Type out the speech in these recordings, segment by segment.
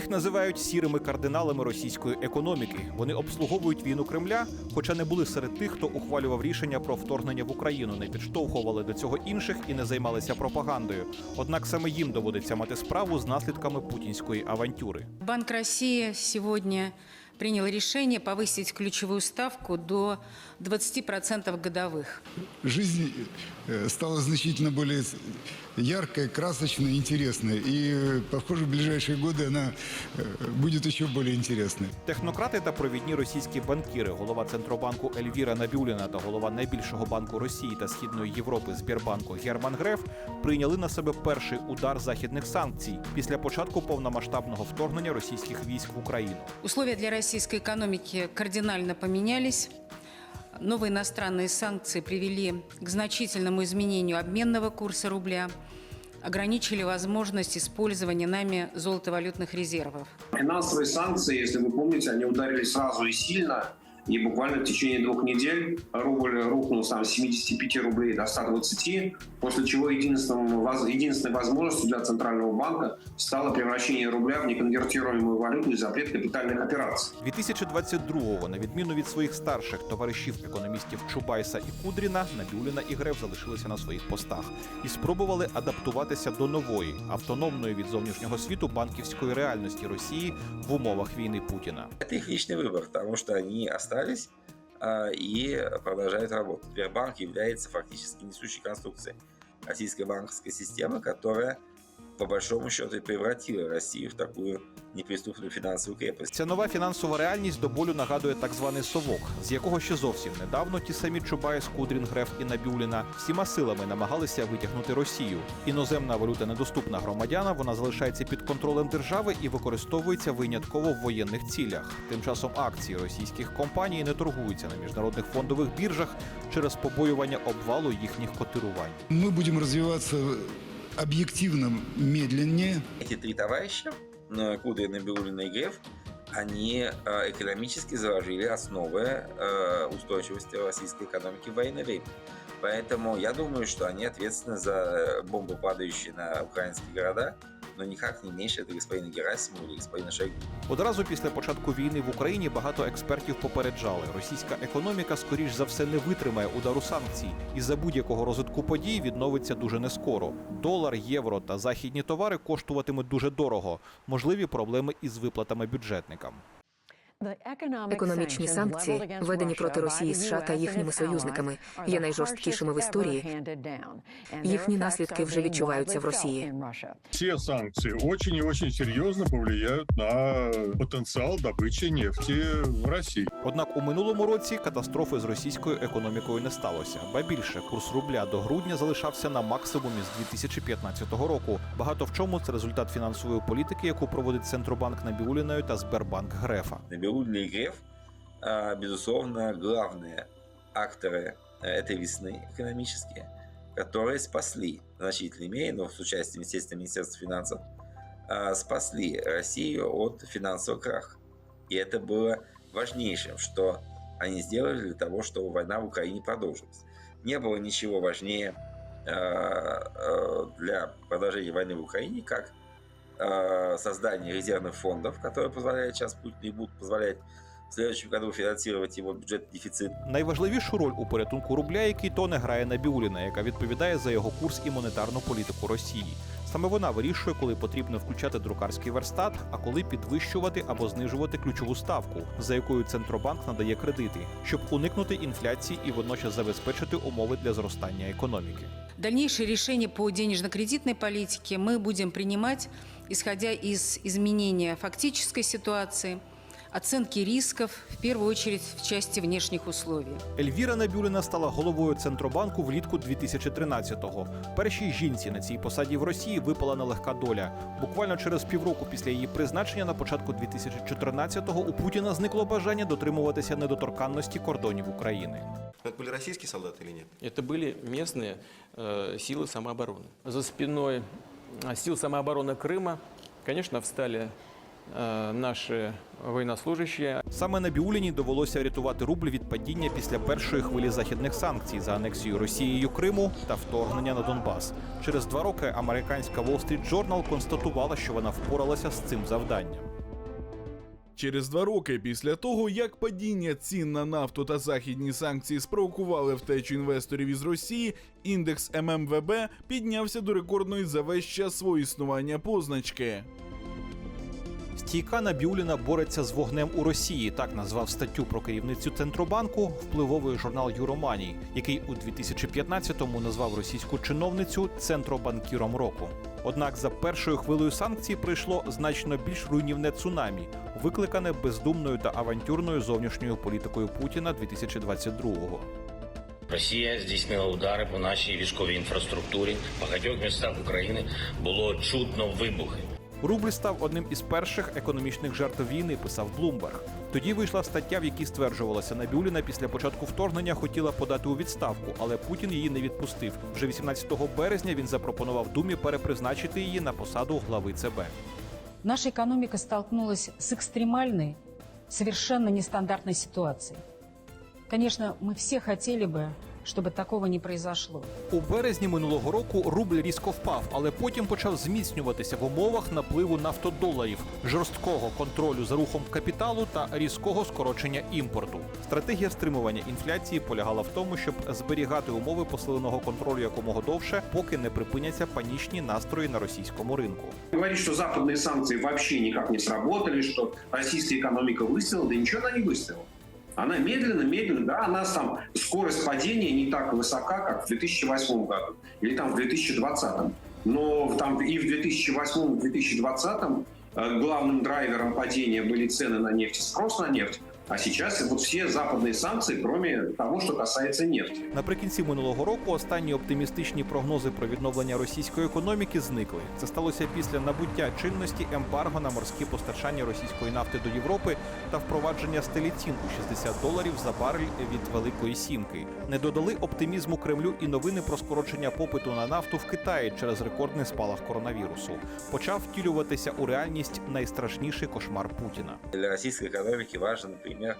Їх називають сірими кардиналами російської економіки. Вони обслуговують війну Кремля, хоча не були серед тих, хто ухвалював рішення про вторгнення в Україну, не підштовхували до цього інших і не займалися пропагандою. Однак саме їм доводиться мати справу з наслідками путінської авантюри. Банк России сегодня принял решение повысить ключевую ставку до 20% годовых. жизнь э, стала значительно более яркой, красочной, интересной. И, э, похоже, в ближайшие годы она э, будет еще более интересной. Технократи та провідні російські банкіри, голова центробанку Ельвіра Набюліна та голова найбільшого банку Росії та Східної Європи Збірбанку Герман Греф прийняли на себе перший удар західних санкцій після початку повномасштабного вторгнення російських військ в Україну. Условия для российской экономики кардинально поменялись. Новые иностранные санкции привели к значительному изменению обменного курса рубля, ограничили возможность использования нами золотовалютных резервов. Финансовые санкции, если вы помните, они ударили сразу и сильно. И буквально в течение двух недель рубль рухнул там, с 75 рублей до 120, после чего единственным, воз- единственной возможностью для Центрального банка стало превращение рубля в неконвертируемую валюту и запрет капитальных операций. 2022-го, на відміну від своїх старших товаришів економістів Чубайса і Кудріна, Набюліна і Греф залишилися на своїх постах і спробували адаптуватися до нової, автономної від зовнішнього світу банківської реальності Росії в умовах війни Путіна. Это их личный выбор, потому что они остались а, и продолжают работать. Сбербанк является фактически несущей конструкцией российской банковской системы, которая по большому счету и превратила Россию в такую неприступную финансовую крепость. Ця нова фінансова реальність до болю нагадує так званий совок, з якого ще зовсім недавно ті самі Чубайс, Кудрін, Греф і Набюліна всіма силами намагалися витягнути Росію. Іноземна валюта недоступна громадянам, вона залишається під контролем держави і використовується винятково в воєнних цілях. Тим часом акції російських компаній не торгуються на міжнародних фондових біржах через побоювання обвалу їхніх котирувань. Мы будем развиваться объективно медленнее, Эти три товарища, э, Кудрин, Набиуллина и Греф, они э, экономически заложили основы э, устойчивости российской экономики в военное время. Поэтому я думаю, что они ответственны за бомбы, падающие на украинские города, но никак не менше до господина Герасимова і господина Шойгу. Одразу після початку війни в Україні багато експертів попереджали, російська економіка скоріш за все не витримає удару санкцій і за будь-якого розвитку подій відновиться дуже нескоро. Долар, євро та західні товари коштуватимуть дуже дорого. Можливі проблеми із виплатами бюджетникам. Економічні санкції, введені проти Росії, США та їхніми союзниками, є найжорсткішими в історії. Їхні наслідки вже відчуваються в Росії. Все санкции очень и очень серьезно повлияют на потенциал добычи нефти в России. Однак у минулому році катастрофи з російською економікою не сталося. Ба більше курс рубля до грудня залишався на максимумі з 2015 року. Багато в чому це результат фінансової політики, яку проводить Центробанк Набіуліною та Сбербанк Грефа. Набиуллина и Греф, а, безусловно, главные акторы этой весны экономические, которые спасли в значительной мере, но с участием, естественно, Министерства финансов, а, спасли Россию от финансового краха. И это было важнейшим, что они сделали для того, чтобы война в Украине продолжилась. Не было ничего важнее э, э, для продолжения войны в Украине, как э, создание резервных фондов, которые позволяют сейчас Путину и будут позволять в следующем году финансировать его бюджетный дефицит. Найважливішу роль у порятунку рубля, який тоне грає Набіуліна, яка відповідає за його курс і монетарну політику Росії. Саме вона вирішує, коли потрібно включати друкарський верстат, а коли підвищувати або знижувати ключову ставку, за якою центробанк надає кредити, щоб уникнути інфляції і водночас забезпечити умови для зростання економіки. Дальнейшие решения по денежно-кредитной политике мы будем принимать, исходя из изменения фактической ситуации, оценки рисков, в первую очередь в части внешних условий. Ельвіра Набюліна стала головою центробанку влітку 2013-го. Першій жінці на цій посаді в Росії випала нелегка доля. Буквально через півроку після її призначення, на початку 2014-го, у Путіна зникло бажання дотримуватися недоторканності кордонів України. Это были российские солдаты или нет? Это были местные э, силы самообороны. За спиной э, сил самообороны Крыма, конечно, встали э, наши военнослужащие. Саме Набіуліній довелося рятувати рубль від падіння після першої хвилі західних санкцій за анексію Росією Криму та вторгнення на Донбас. Через два роки американська Wall Street Journal констатувала, що вона впоралася з цим завданням. Через два роки після того, як падіння цін на нафту та західні санкції спровокували втечу інвесторів із Росії, індекс ММВБ піднявся до рекордної за весь час свого існування позначки. Стійка Набіуліна бореться з вогнем у Росії. Так назвав статтю про керівницю центробанку впливовий журнал Юроманій, який у 2015-му назвав російську чиновницю центробанкіром року. Однак за першою хвилею санкцій прийшло значно більш руйнівне цунамі, викликане бездумною та авантюрною зовнішньою політикою Путіна 2022-го. Росія здійснила удари по нашій військовій інфраструктурі. В багатьох містах України було чутно вибухи. Рубль став одним із перших економічних жертв війни, писав Блумберг. Тоді вийшла стаття, в якій стверджувалося, Набіуліна після початку вторгнення хотіла подати у відставку, але Путін її не відпустив. Вже 18 березня він запропонував Думі перепризначити її на посаду глави ЦБ. Наша экономика столкнулась с экстремальной, совершенно нестандартной ситуацией. Конечно, мы все хотели бы, чтобы такого не произошло. У березні минулого року рубль різко впав, але потім почав зміцнюватися в умовах напливу нафтодоларів, жорсткого контролю за рухом капіталу та різкого скорочення імпорту. Стратегія стримування інфляції полягала в тому, щоб зберігати умови посиленого контролю якомога довше, поки не припиняться панічні настрої на російському ринку. Говорит, что западные санкции вообще никак не сработали, что российская экономика выстояла, да ничего она не выстояла. Она медленно, медленно, да, у нас там скорость падения не так высока, как в 2008 году или там в 2020. Но там и в 2008, в 2020 э, главным драйвером падения были цены на нефть и спрос на нефть. А сейчас вот все западные санкции, кроме того, что касается нефти. Наприкінці минулого року останні оптимістичні прогнози про відновлення російської економіки зникли. Це сталося після набуття чинності ембарго на морські постачання російської нафти до Європи та впровадження стелі цін у 60 доларів за барель від Великої Сімки. Не додали оптимізму Кремлю і новини про скорочення попиту на нафту в Китаї через рекордний спалах коронавірусу. Почав втілюватися у реальність найстрашніший кошмар Путіна. Для российской экономики важно, yeah.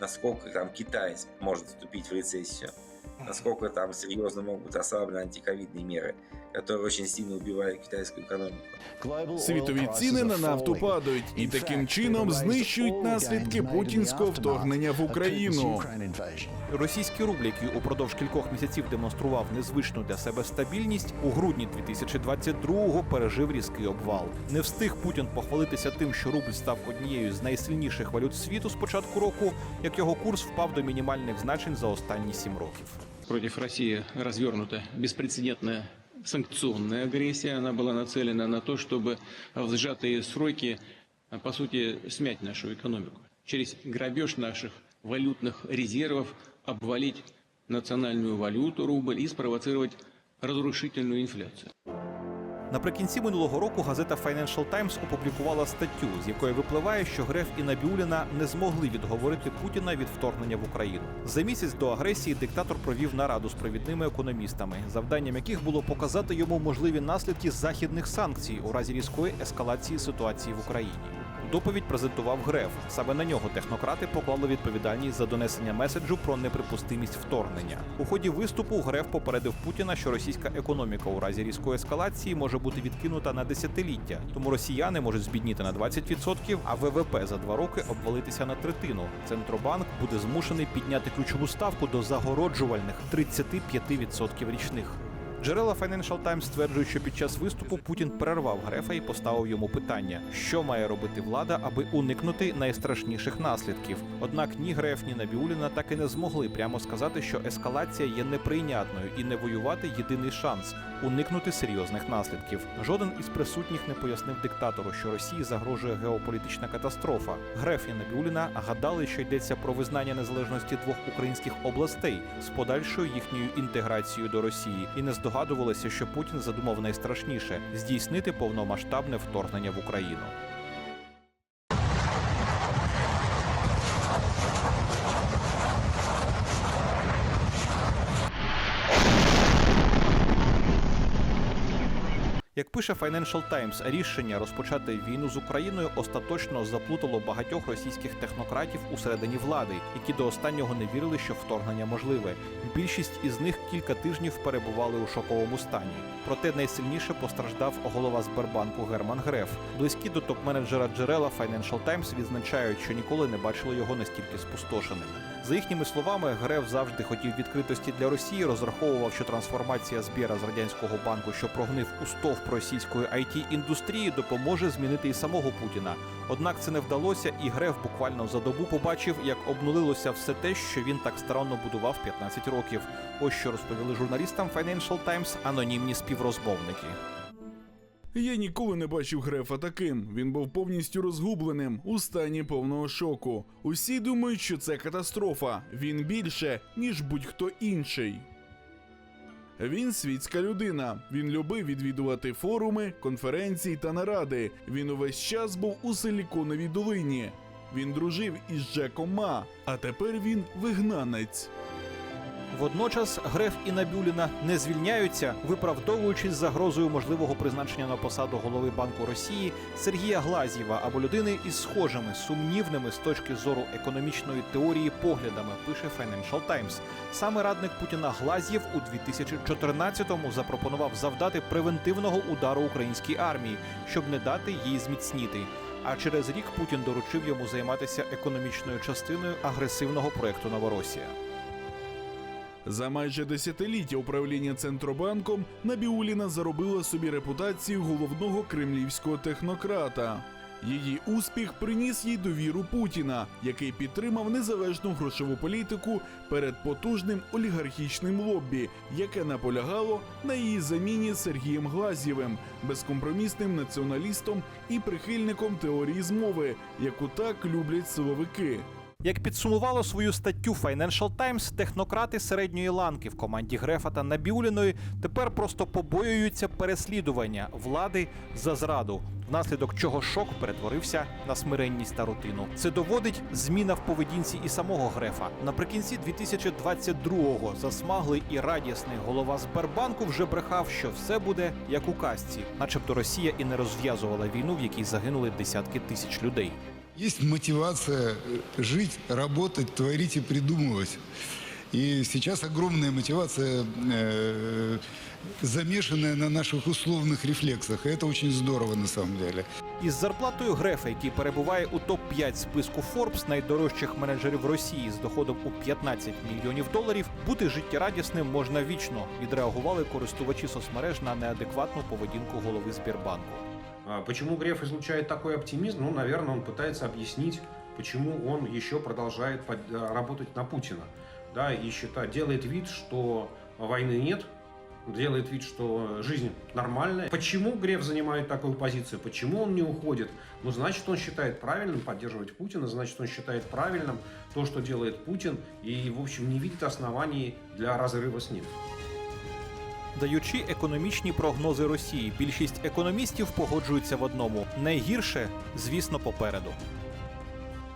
насколько там Китай может вступить в рецессию, насколько там серьезно могут быть ослаблены антиковидные меры, которые очень сильно убивают китайскую экономику. Світові ціни на нафту падають і таким чином знищують наслідки путінського вторгнення в Україну. Російський рубль, який упродовж кількох місяців демонстрував незвичну для себе стабільність, у грудні 2022-го пережив різкий обвал. Не встиг Путін похвалитися тим, що рубль став однією з найсильніших валют світу з початку року, як його курс впав до мінімальних значень за останні сім років. Против России развернута беспрецедентная санкционная агрессия. Она была нацелена на то, чтобы в сжатые сроки, а, по сути, смять нашу экономику. Через грабеж наших валютных резервов обвалить национальную валюту, рубль, и спровоцировать разрушительную инфляцию. Наприкінці минулого року газета Financial Times опублікувала статтю, з якої випливає, що Греф і Набіуліна не змогли відговорити Путіна від вторгнення в Україну. За місяць до агресії диктатор провів нараду з провідними економістами, завданням яких було показати йому можливі наслідки західних санкцій у разі різкої ескалації ситуації в Україні. Доповідь презентував Греф. Саме на нього технократи поклали відповідальність за донесення меседжу про неприпустимість вторгнення. У ході виступу Греф попередив Путіна, що російська економіка у разі різкої ескалації може бути відкинута на десятиліття. Тому росіяни можуть збідніти на 20%, а ВВП за два роки обвалитися на третину. Центробанк буде змушений підняти ключову ставку до загороджувальних 35% річних. Джерела Financial Times стверджують, що під час виступу Путін перервав Грефа і поставив йому питання, що має робити влада, аби уникнути найстрашніших наслідків. Однак ні Греф, ні Набіуліна так і не змогли прямо сказати, що ескалація є неприйнятною і не воювати єдиний шанс уникнути серйозних наслідків. Жоден із присутніх не пояснив диктатору, що Росії загрожує геополітична катастрофа. Греф і Набіуліна гадали, що йдеться про визнання незалежності двох українських областей з подальшою їхньою інтеграцією до Росії, і не здогадувалися, що Путін задумав найстрашніше здійснити повномасштабне вторгнення в Україну. Пише Financial Times, рішення розпочати війну з Україною остаточно заплутало багатьох російських технократів усередині влади, які до останнього не вірили, що вторгнення можливе. Більшість із них кілька тижнів перебували у шоковому стані. Проте найсильніше постраждав голова Сбербанку Герман Греф. Близькі до топ-менеджера джерела Financial Times відзначають, що ніколи не бачили його настільки спустошеним. За їхніми словами, Греф завжди хотів відкритості для Росії, розраховував, що трансформація Збєра з радянського банку, що прогнив у стовп російської it індустрії, допоможе змінити і самого Путіна. Однак це не вдалося, і Греф буквально за добу побачив, як обнулилося все те, що він так старанно будував 15 років. Ось що розповіли журналістам Financial Times анонімні співрозмовники. Я ніколи не бачив Грефа таким. Він був повністю розгубленим у стані повного шоку. Усі думають, що це катастрофа. Він більше, ніж будь-хто інший. Він світська людина. Він любив відвідувати форуми, конференції та наради. Він увесь час був у Силіконовій долині. Він дружив із Джеком Ма, а тепер він вигнанець. Водночас Греф і Набюліна не звільняються, виправдовуючись загрозою можливого призначення на посаду голови Банку Росії Сергія Глазєва або людини із схожими сумнівними з точки зору економічної теорії поглядами. Пише Financial Times. Саме радник Путіна Глазєв у 2014-му запропонував завдати превентивного удару українській армії, щоб не дати їй зміцніти. А через рік Путін доручив йому займатися економічною частиною агресивного проекту Новоросія. За майже десятиліття управління Центробанком Набіуліна заробила собі репутацію головного кремлівського технократа. Її успіх приніс їй довіру Путіна, який підтримав незалежну грошову політику перед потужним олігархічним лоббі, яке наполягало на її заміні Сергієм Глазєвим, безкомпромісним націоналістом і прихильником теорії змови, яку так люблять силовики. Як підсумувало свою статтю Financial Times, технократи середньої ланки в команді Грефа та Набіуліної тепер просто побоюються переслідування влади за зраду, внаслідок чого шок перетворився на смиренність та рутину. Це доводить зміна в поведінці і самого Грефа. Наприкінці 2022-го засмаглий і радісний голова Сбербанку вже брехав, що все буде як у казці, начебто Росія і не розв'язувала війну, в якій загинули десятки тисяч людей. Есть мотивация э, жить, работать, творить и придумывать. И сейчас огромная мотивация, э, замешанная на наших условных рефлексах. И это очень здорово на самом деле. Із зарплатою Грефа, який перебуває у топ 5 списку Forbes найдорожчих менеджерів Росії з доходом у 15 мільйонів доларів, бути життєрадісним можна вічно. Відреагували користувачі соцмереж на неадекватну поведінку голови Сбербанку. А Почему Греф излучает такой оптимизм? Ну, наверное, он пытается объяснить, почему он еще продолжает под- э, работать на Путина. Да, и считает, делает вид, что войны нет, делает вид, что жизнь нормальная. Почему Греф занимает такую позицию? Почему он не уходит? Ну, значит, он считает правильным поддерживать Путина, значит, он считает правильным то, что делает Путин, и, в общем, не видит оснований для разрыва с ним. Даючи економічні прогнози Росії, більшість економістів погоджуються в одному: найгірше, звісно, попереду.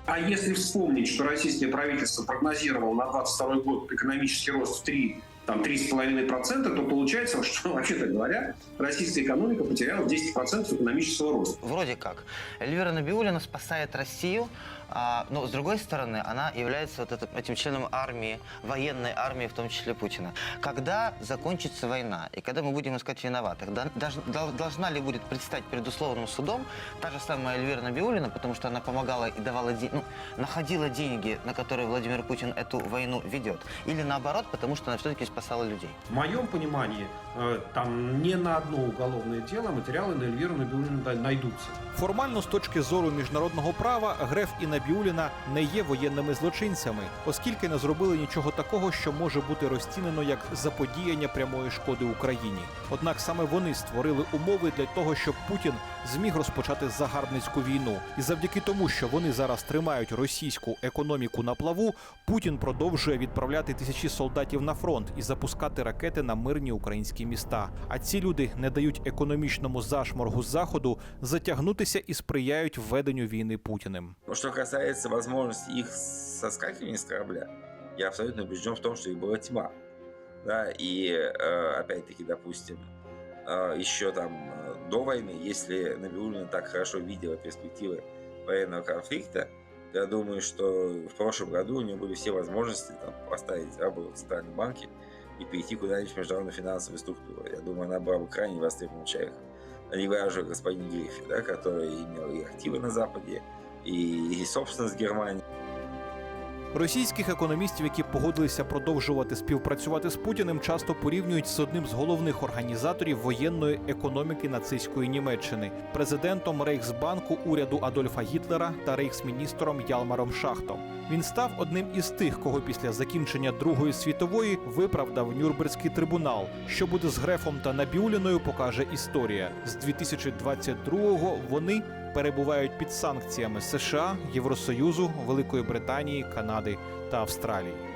А если вспомнить, что российское правительство прогнозировало на 22 год экономический рост в 3 там 3,5%, то получается, что, вообще-то говоря, российская экономика потеряла 10% экономического роста. Вроде как. Эльвира Набиулина спасает Россию, а, но с другой стороны, она является вот этим, этим членом армии, военной армии, в том числе Путина. Когда закончится война, и когда мы будем искать виноватых, да- даже- дол- должна ли будет предстать перед условным судом та же самая Эльвира Набиулина, потому что она помогала и давала деньги, ну, находила деньги, на которые Владимир Путин эту войну ведет, или наоборот, потому что она все-таки спасала людей. В моем понимании, э, там не на одно уголовное дело материалы на Эльвиру Набиуллину да- найдутся. Формально, з точки зору міжнародного права, Греф і Набіуліна не є воєнними злочинцями, оскільки не зробили нічого такого, що може бути розцінено як заподіяння прямої шкоди Україні. Однак саме вони створили умови для того, щоб Путін зміг розпочати загарбницьку війну. І завдяки тому, що вони зараз тримають російську економіку на плаву, Путін продовжує відправляти тисячі солдатів на фронт і запускати ракети на мирні українські міста. А ці люди не дають економічному зашморгу заходу затягнутися і сприяють введенню війни Путіним. Но что касается возможности их соскакивания с корабля, я абсолютно убежден в том, что их была тьма. Да, и э, опять-таки, допустим, э, еще там э, до войны, если Набиуллина так хорошо видела перспективы военного конфликта, я думаю, что в прошлом году у нее были все возможности там, поставить работу в Центральном банке и перейти куда-нибудь в международную финансовую структуру. Я думаю, она была бы крайне востребованным человеком. Не о господине Грифе, да, который имел и активы на Западе, и, и собственность в Германии. Російських економістів, які погодилися продовжувати співпрацювати з Путіним, часто порівнюють з одним з головних організаторів воєнної економіки нацистської Німеччини, президентом Рейхсбанку уряду Адольфа Гітлера та рейхсміністром Ялмаром Шахтом. Він став одним із тих, кого після закінчення Другої світової виправдав Нюрнберзький трибунал. Що буде з Грефом та Набіуліною, покаже історія. З 2022-го вони перебувають під санкціями США, Євросоюзу, Великої Британії, Канади та Австралії.